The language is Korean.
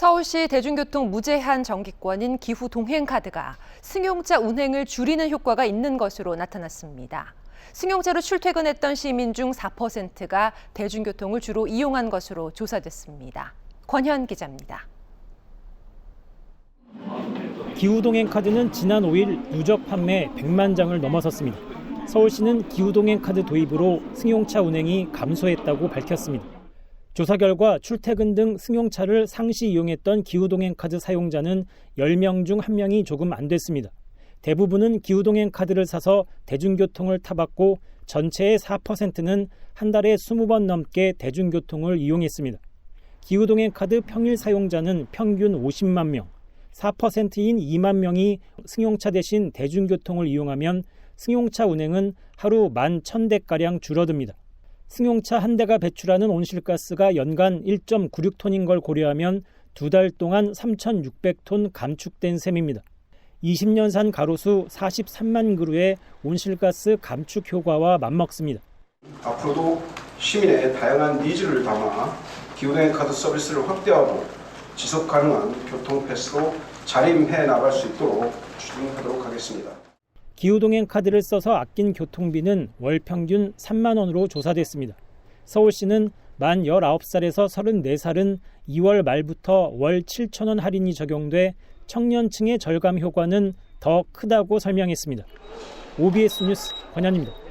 서울시 대중교통 무제한 정기권인 기후 동행카드가 승용차 운행을 줄이는 효과가 있는 것으로 나타났습니다. 승용차로 출퇴근했던 시민 중 4%가 대중교통을 주로 이용한 것으로 조사됐습니다. 권현 기자입니다. 기후동행 카드는 지난 5일 누적 판매 100만 장을 넘어섰습니다. 서울시는 기후동행 카드 도입으로 승용차 운행이 감소했다고 밝혔습니다. 조사 결과 출퇴근 등 승용차를 상시 이용했던 기후동행 카드 사용자는 10명 중 1명이 조금 안 됐습니다. 대부분은 기후동행 카드를 사서 대중교통을 타봤고 전체의 4%는 한 달에 20번 넘게 대중교통을 이용했습니다. 기후동행 카드 평일 사용자는 평균 50만 명, 4%인 2만 명이 승용차 대신 대중교통을 이용하면 승용차 운행은 하루 1만 1000대가량 줄어듭니다. 승용차 한 대가 배출하는 온실가스가 연간 1.96톤인 걸 고려하면 두 달 동안 3,600톤 감축된 셈입니다. 20년 산 가로수 43만 그루의 온실가스 감축 효과와 맞먹습니다. 앞으로도 시민의 다양한 니즈를 담아 기후동행 카드 서비스를 확대하고 지속 가능한 교통 패스로 자림해 나갈 수 있도록 추진하도록 하겠습니다. 기후동행 카드를 써서 아낀 교통비는 월 평균 3만 원으로 조사됐습니다. 서울시는 만 19살에서 34살은 2월 말부터 월 7천 원 할인이 적용돼 청년층의 절감 효과는 더 크다고 설명했습니다. OBS 뉴스 권현입니다.